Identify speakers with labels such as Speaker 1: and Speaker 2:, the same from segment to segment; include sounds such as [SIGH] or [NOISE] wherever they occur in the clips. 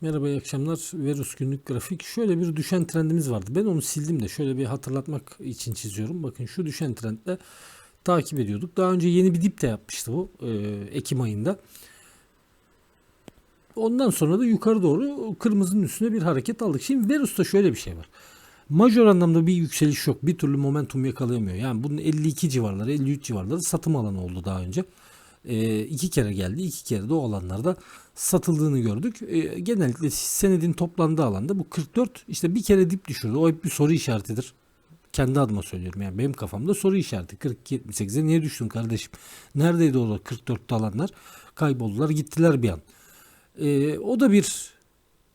Speaker 1: Merhaba iyi akşamlar. Verus günlük grafik. Şöyle bir düşen trendimiz vardı. Ben onu sildim de şöyle bir hatırlatmak için çiziyorum. Bakın şu düşen trendle takip ediyorduk. Daha önce yeni bir dip de yapmıştı bu e, Ekim ayında. Ondan sonra da yukarı doğru kırmızının üstüne bir hareket aldık. Şimdi Verus'ta şöyle bir şey var. Majör anlamda bir yükseliş yok. Bir türlü momentum yakalayamıyor. Yani bunun 52 civarları, 53 civarları satım alanı oldu daha önce. E, iki kere geldi. iki kere de o alanlarda satıldığını gördük. E, genellikle senedin toplandığı alanda bu 44 işte bir kere dip düşürdü. O hep bir soru işaretidir. Kendi adıma söylüyorum yani benim kafamda soru işareti. 42-78'e niye düştün kardeşim? Neredeydi o 44'te alanlar? Kayboldular gittiler bir an. E, o da bir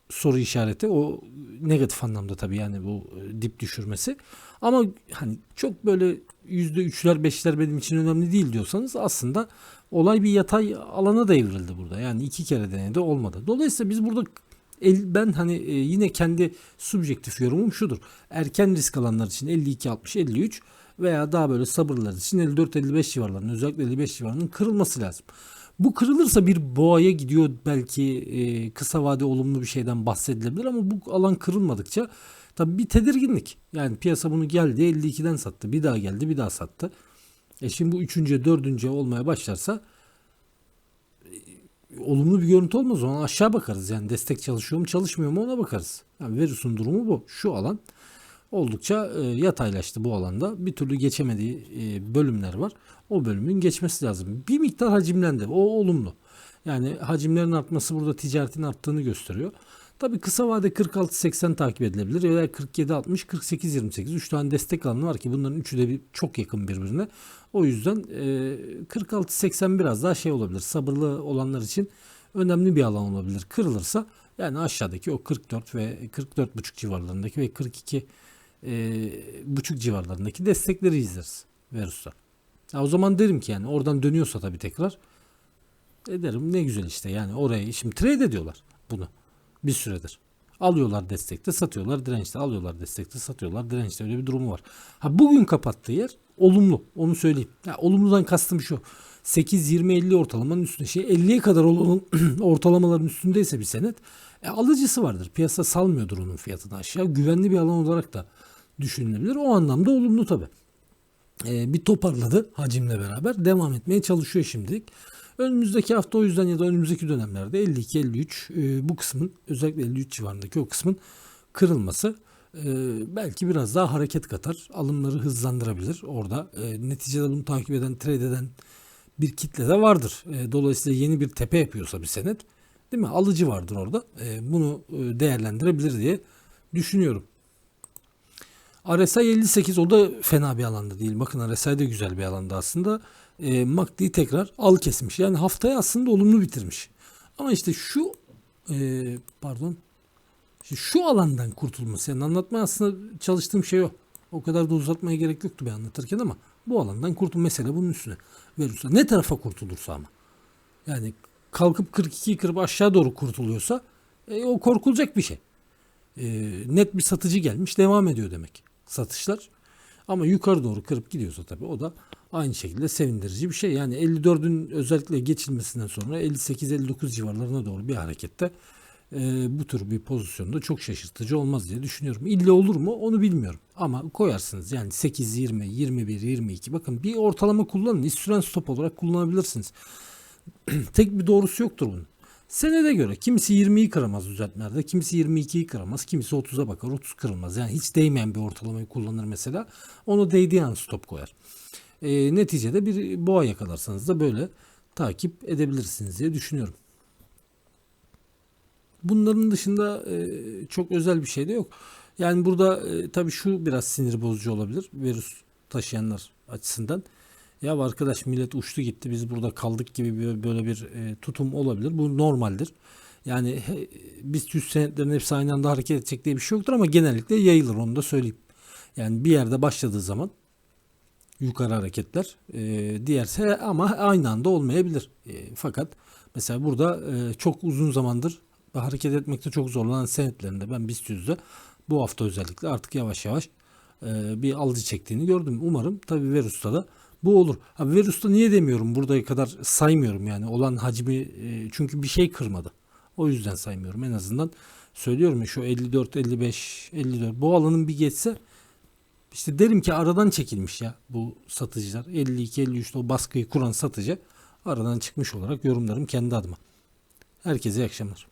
Speaker 1: soru işareti. O negatif anlamda tabii yani bu e, dip düşürmesi. Ama hani çok böyle yüzde üçler beşler benim için önemli değil diyorsanız aslında olay bir yatay alana da evrildi burada. Yani iki kere denedi olmadı. Dolayısıyla biz burada el, ben hani e, yine kendi subjektif yorumum şudur. Erken risk alanlar için 52 60 53 veya daha böyle sabırlar için 54 55 civarlarının özellikle 55 civarlarının kırılması lazım. Bu kırılırsa bir boğaya gidiyor belki e, kısa vade olumlu bir şeyden bahsedilebilir ama bu alan kırılmadıkça tabii bir tedirginlik. Yani piyasa bunu geldi 52'den sattı bir daha geldi bir daha sattı. E şimdi bu üçüncü, dördüncü olmaya başlarsa e, olumlu bir görüntü olmaz. O zaman aşağı bakarız. Yani destek çalışıyor mu çalışmıyor mu ona bakarız. Yani Verus'un durumu bu. Şu alan oldukça e, yataylaştı bu alanda. Bir türlü geçemediği e, bölümler var. O bölümün geçmesi lazım. Bir miktar hacimlendi. O olumlu. Yani hacimlerin artması burada ticaretin arttığını gösteriyor. Tabii kısa vade 46-80 takip edilebilir veya 47-60, 48-28. 3 tane destek alanı var ki bunların üçü de bir, çok yakın birbirine. O yüzden e, 46-80 biraz daha şey olabilir. Sabırlı olanlar için önemli bir alan olabilir. Kırılırsa yani aşağıdaki o 44 ve 44,5 civarlarındaki ve 42 e, buçuk civarlarındaki destekleri izleriz Verus'ta. Ya o zaman derim ki yani oradan dönüyorsa tabii tekrar ederim ne güzel işte yani oraya şimdi trade ediyorlar bunu bir süredir. Alıyorlar destekte satıyorlar dirençte alıyorlar destekte satıyorlar dirençte öyle bir durumu var. Ha bugün kapattığı yer olumlu onu söyleyeyim. Ya, olumludan kastım şu 8-20-50 ortalamanın üstünde şey 50'ye kadar olan [CLEARS THROAT] ortalamaların üstündeyse bir senet e, alıcısı vardır. Piyasa salmıyordur onun fiyatını aşağı. Güvenli bir alan olarak da düşünülebilir. O anlamda olumlu tabi. E, bir toparladı hacimle beraber. Devam etmeye çalışıyor şimdilik. Önümüzdeki hafta o yüzden ya da önümüzdeki dönemlerde 52-53 e, bu kısmın özellikle 53 civarındaki o kısmın kırılması e, belki biraz daha hareket katar. Alımları hızlandırabilir orada. E, neticede bunu takip eden, trade eden bir kitle de vardır. E, dolayısıyla yeni bir tepe yapıyorsa bir senet değil mi? Alıcı vardır orada. E, bunu e, değerlendirebilir diye düşünüyorum. RSI 58 o da fena bir alanda değil. Bakın RSI de güzel bir alanda aslında. E, MACD'yi tekrar al kesmiş. Yani haftayı aslında olumlu bitirmiş. Ama işte şu e, pardon işte şu alandan kurtulması. Yani anlatmaya aslında çalıştığım şey o. O kadar da uzatmaya gerek yoktu bir anlatırken ama bu alandan kurtul mesele bunun üstüne verirse. Ne tarafa kurtulursa ama. Yani kalkıp 42'yi kırıp aşağı doğru kurtuluyorsa e, o korkulacak bir şey. E, net bir satıcı gelmiş devam ediyor demek satışlar. Ama yukarı doğru kırıp gidiyorsa tabii o da aynı şekilde sevindirici bir şey. Yani 54'ün özellikle geçilmesinden sonra 58-59 civarlarına doğru bir harekette e, bu tür bir pozisyonda çok şaşırtıcı olmaz diye düşünüyorum. İlle olur mu onu bilmiyorum. Ama koyarsınız yani 8, 20, 21, 22 bakın bir ortalama kullanın. İstüren stop olarak kullanabilirsiniz. [CLEARS THROAT] Tek bir doğrusu yoktur bunun. Senede göre kimisi 20'yi kıramaz düzeltmelerde, kimisi 22'yi kıramaz, kimisi 30'a bakar, 30 kırılmaz. Yani hiç değmeyen bir ortalamayı kullanır mesela. Onu değdiği an stop koyar. E, neticede bir boğa yakalarsanız da böyle takip edebilirsiniz diye düşünüyorum. Bunların dışında e, çok özel bir şey de yok. Yani burada e, tabii şu biraz sinir bozucu olabilir virüs taşıyanlar açısından. Ya arkadaş millet uçtu gitti biz burada kaldık gibi böyle bir e, tutum olabilir. Bu normaldir. Yani he, biz yüz senetlerin hepsi aynı anda hareket edecek diye bir şey yoktur ama genellikle yayılır onu da söyleyeyim. Yani bir yerde başladığı zaman yukarı hareketler e, diğerse ama aynı anda olmayabilir. E, fakat mesela burada e, çok uzun zamandır hareket etmekte çok zorlanan senetlerinde ben BIST yüzde bu hafta özellikle artık yavaş yavaş e, bir alıcı çektiğini gördüm. Umarım tabi Verus'ta da bu olur. Ha, Verus'ta niye demiyorum buraya kadar saymıyorum yani olan hacmi e, çünkü bir şey kırmadı. O yüzden saymıyorum. En azından söylüyorum ya şu 54, 55, 54 bu alanın bir geçse işte derim ki aradan çekilmiş ya bu satıcılar. 52, 53'te o baskıyı kuran satıcı aradan çıkmış olarak yorumlarım kendi adıma. Herkese iyi akşamlar.